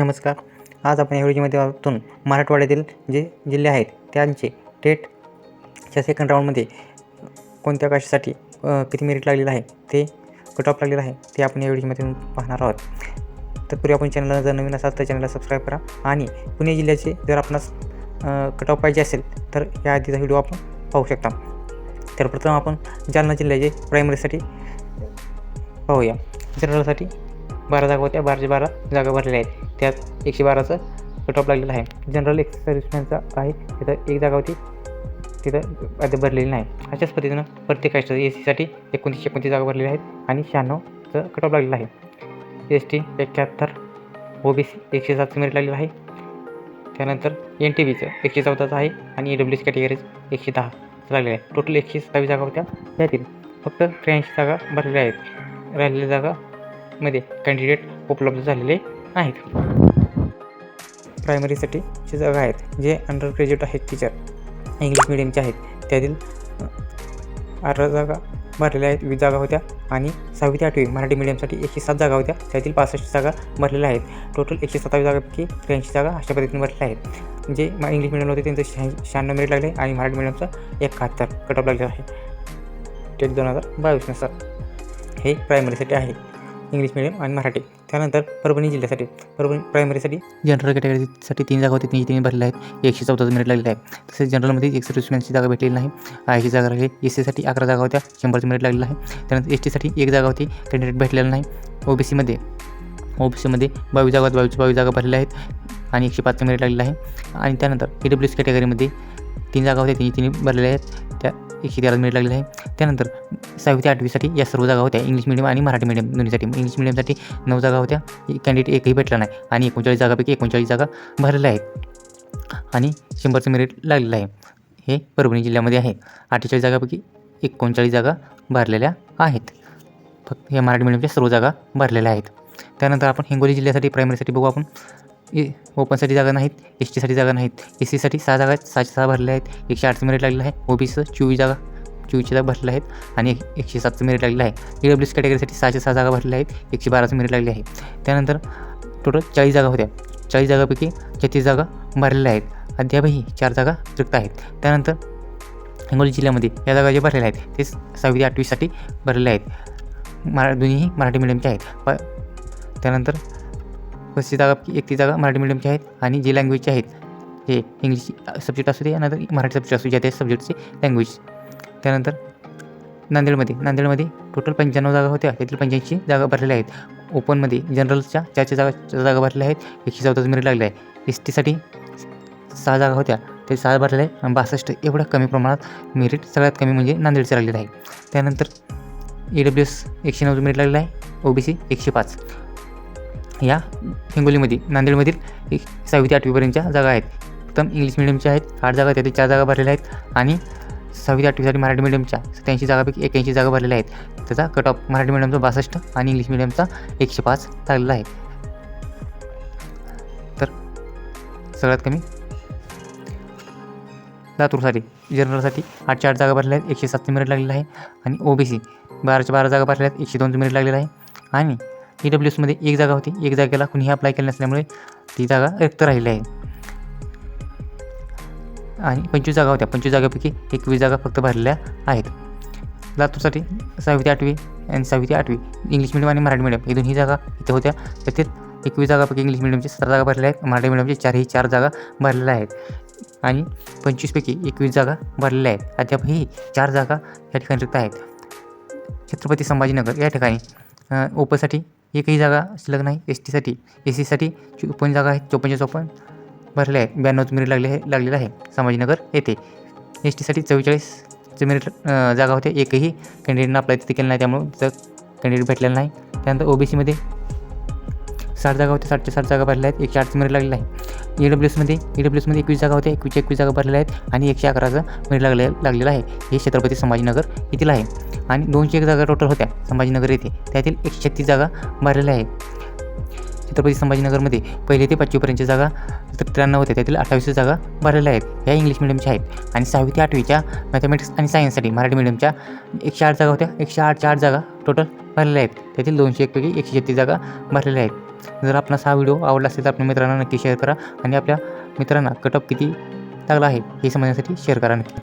नमस्कार. आज आपण या व्हिडिओच्या मराठवाड्यातील जे जिल्हे आहेत त्यांचे टेटच्या सेकंड राऊंडमध्ये कोणत्या कशासाठी किती मेरिट लागलेलं आहे ते कट ऑफ लागलेलं आहे ते आपण या पाहणार आहोत. तत्पूर्वी आपण चॅनलला जर नवीन असाल तर चॅनलला सबस्क्राईब करा आणि पुणे जिल्ह्याचे जर आपणास कट ऑफ पाहिजे असेल तर या आधीचा व्हिडिओ आपण पाहू शकता. तर प्रथम आपण जालना जिल्ह्याचे प्रायमरीसाठी पाहूया. जनरलसाठी बारा जागा होत्या बाराशे बारा जागा भरलेल्या आहेत. त्यात एकशे बाराचं कट ऑफ लागलेलं आहे. जनरल एक सर्व्हिसमॅनचा आहे. तिथं एक जागा होती. तिथं अद्याप भरलेली नाही. अशाच पद्धतीनं प्रत्येक कास्ट ए सीसाठी एकोणतीसशे एकोणतीस जागा भरलेल्या आहेत आणि शहाण्णवचं कट ऑफ लागलेलं आहे. एस टी एक्याहत्तर ओ बी सी एकशे सातचं मेरिट लागलेलं आहे. त्यानंतर एन टी बीचं एकशे चौदाचं आहे आणि ए डब्ल्यू सी कॅटेगरीज एकशे दहाचं लागलेलं आहे. टोटल एकशे सत्तावीस जागा होत्या. त्यातील फक्त त्र्याऐंशी जागा भरलेल्या आहेत. राहिलेल्या मध्ये कॅन्डिडेट उपलब्ध झालेले आहेत. प्रायमरीसाठी जे जागा आहेत जे अंडर ग्रॅज्युएट आहेत टीचर इंग्लिश मिडियमचे आहेत त्यातील अठरा जागा भरलेल्या आहेत वीस जागा होत्या आणि सहावी ते आठवी मराठी मिडियमसाठी एकशे सात जागा होत्या त्यातील पासष्ट जागा भरलेल्या आहेत. टोटल एकशे सत्तावीस जागापैकी त्र्याऐंशी जागा अशा पद्धतीने भरलेल्या आहेत. जे इंग्लिश मिडियमला होते त्यांचं शहा शहाण्णव मिनिट लागले आणि मराठी मिडियमचं एकाहत्तर कट ऑफ लागलेलं आहे. टेट दोन हजार बावीसनुसार हे प्रायमरीसाठी आहे. इंग्लिश मिडियम आणि मराठी. त्यानंतर परभणी जिल्ह्यासाठी परभणी प्रायमरीसाठी जनरल कॅटेगरीसाठी तीन जागा होती. तीन तीन भरलेल्या आहेत. एकशे चौदाचं मिनिट लागलेलं आहे. तसेच जनरलमध्ये एकशे सर्व्हिसमॅनची जागा भेटलेली नाही. ऐंशी जागा राहिली. एस सीसाठी अकरा जागा होत्या. शंभरचं मिनिट लागलेलं आहे. त्यानंतर एस टीसाठी एक जागा होती. कॅन्डिडेट भेटलेला नाही. ओ बी सीमध्ये ओ बी सीमध्ये बावीस जागा बावीस बावीस जागा भरलेल्या आहेत. आणि एकशे पाचचं मिनिट लागलेलं आहे. आणि त्यानंतर ई डब्ल्यू एस कॅटेगरीमध्ये तीन जागा होत्या. तिन्ही तीन भरलेल्या आहेत. त्या एकशे तेरा मिनिट लागलेलं आहे. त्यानंतर सहावी ते आठवीसाठी या सर्व जागा होत्या. इंग्लिश मिडियम आणि मराठी मिडियम दोन्हीसाठी. इंग्लिश मिडियमसाठी नऊ जागा होत्या. कॅन्डिडेट एकही भेटला नाही आणि एकोणचाळीस जागापैकी एकोणचाळीस जागा भरलेल्या आहेत. आणि शंभरचं मेरिट लागलेलं आहे. हे परभणी जिल्ह्यामध्ये आहे. अठ्ठेचाळीस जागापैकी एकोणचाळीस जागा भरलेल्या आहेत. फक्त या मराठी मिडियमच्या सर्व जागा भरलेल्या आहेत. त्यानंतर आपण हिंगोली जिल्ह्यासाठी प्रायमरीसाठी बघू आपण. ए ओपनसाठी जागा नाहीत एस टीसाठी जागा नाहीत. एस सीसाठी सहा जागा आहेत सहाशे सहा भरलेल्या आहेत. एकशे आठचं मेरिट लागलेलं आहे. ओ बी सी चोवीस जागा चोवीसच्या जागा भरलेल्या आहेत आणि एक एकशे सातचं मेरिट लागलेलं आहे. ई डब्ल्यू एस कॅटेगरीसाठी सहाशे सहा जागा भरलेल्या आहेत एकशे बाराचं मेरिट लागले आहे. त्यानंतर टोटल चाळीस जागा होत्या. चाळीस जागापैकी छत्तीस जागा भरलेल्या आहेत. अद्यापही चार जागा रिक्त आहेत. त्यानंतर हिंगोली जिल्ह्यामध्ये या जागा ज्या भरलेल्या आहेत ते सहावी ते आठवीसाठी भरलेल्या आहेत. मरा दोन्हीही मराठी मिडियमचे आहेत. प त्यानंतर पस्तीस जागा एकतीस जागा मराठी मीडियमची आहेत आणि जे लँग्वेजचे आहेत. हे इंग्लिश सब्जेक्ट असू दे नंतर मराठी सब्जेक्ट असू द्या त्या सब्जेक्टचे लँग्वेज त्यानंतर नांदेडमध्ये नांदेडमध्ये टोटल पंच्याण्णव जागा होत्या. त्यातील पंच्याऐंशी जागा भरलेल्या आहेत. ओपनमध्ये जनरलच्या चारशे जागा जागा भरलेल्या आहेत. एकशे चौदाच मिनिट लागले आहे एस टीसाठी सहा जागा होत्या. ते सहा भरलेल्या आहे आणि बासष्ट एवढ्या कमी प्रमाणात मेरिट सगळ्यात कमी म्हणजे नांदेडचं लागलेलं आहे. त्यानंतर ई डब्ल्यू एस एकशे नऊ मिनिट लागलेलं आहे. ओ बी सी एकशे पाच. या हिंगोलीमध्ये नांदेडमधील एक सहावी ते आठवीपर्यंतच्या जागा आहेत. प्रथम इंग्लिश मिडियमच्या आहेत आठ जागा त्यातील चार जागा भरलेल्या आहेत आणि सहावी ते आठवीसाठी मराठी मिडियमच्या सत्याऐंशी जागापैकी एक्याऐंशी जागा भरलेल्या आहेत. त्याचा कट ऑफ मराठी मिडियमचा बासष्ट आणि इंग्लिश मिडियमचा एकशे पाच लागलेला आहे. तर सगळ्यात कमी लातूरसाठी जनरलसाठी आठच्या आठ जागा भरलेल्या आहेत एकशे सातचं मिनिट लागलेलं आहे आणि ओ बी सी बाराच्या बारा जागा भरलेल्या आहेत एकशे दोनशे मिनिट लागलेलं आहे आणि ई डब्ल्यू एसमध्ये एक जागा होती. एक जागेला कुणीही अप्लाय केलं नसल्यामुळे ती जागा रिक्त राहिली आहे. आणि पंचवीस जागा होत्या. पंचवीस जागापैकी एकवीस जागा फक्त भरलेल्या आहेत. लातूरसाठी सहावी ते आठवी आणि सहावी ते आठवी इंग्लिश मिडियम आणि मराठी मिडियम ही दोन्ही जागा इथे होत्या. त्यातील एकवीस जागापैकी इंग्लिश मिडियमची सतरा जागा भरलेल्या आहेत. मराठी मिडियमचे चारही चार जागा भरलेल्या आहेत. आणि पंचवीसपैकी एकवीस जागा भरलेल्या आहेत. अद्यापही चार जागा या ठिकाणी रिक्त आहेत. छत्रपती संभाजीनगर या ठिकाणी ओपोसाठी ओपनसाठी एकही जागा शिल्लक नाही. एस टीसाठी एस सीसाठी चोपन्न जागा आहेत. चोपन्नच्या चोपन्न भरल्या आहेत. ब्याण्णवच मिनिट लागले आहे लागलेलं आहे. संभाजीनगर येथे. एस टीसाठी चव्वेचाळीस मिनिट जागा होते एकही कॅन्डिडेटनं अप्लाय तिथे केलं नाही. त्यामुळं तिथं कॅन्डिडेट भेटलेलं नाही. त्यानंतर ओ बी सीमध्ये साठ जागा होत्या. साठच्या साठ जागा भरल्या आहेत. एकशे आठचं मिनिट लागलेलं आहे ई डब्ल्यू एसमध्ये ई डब्ल्यू एसमध्ये एकवीस जागा होत्या. एकवीस एकवीस जागा भरलेल्या आहेत. आणि एकशे अकराचं मिनिट लागले लागलेलं आहे. हे छत्रपती संभाजीनगर येथील आहे. आणि दोनशे एक जागा टोटल होत्या संभाजीनगर येथे. त्यातील एकशे छत्तीस जागा भरलेल्या आहेत. छत्रपती संभाजीनगरमध्ये पहिले ते पाचवीपर्यंतच्या जागा तर त्र्याण्णव होत्या त्यातील अठ्ठावीस जागा भरलेल्या आहेत. ह्या इंग्लिश मिडियमच्या आहेत. आणि सहावी ते आठवीच्या मॅथमॅटिक्स आणि सायन्ससाठी मराठी मिडियमच्या एकशे आठ जागा होत्या एकशे आठच्या आठ जागा टोटल भरलेल्या आहेत. त्यातील दोनशे एकपैकी एकशे छत्तीस जागा भरलेल्या आहेत. जर आपणास हा व्हिडिओ आवडला असेल तर आपल्या मित्रांना नक्की शेअर करा आणि आपल्या मित्रांना कटअप किती लागला आहे हे समजण्यासाठी शेअर करा नक्की.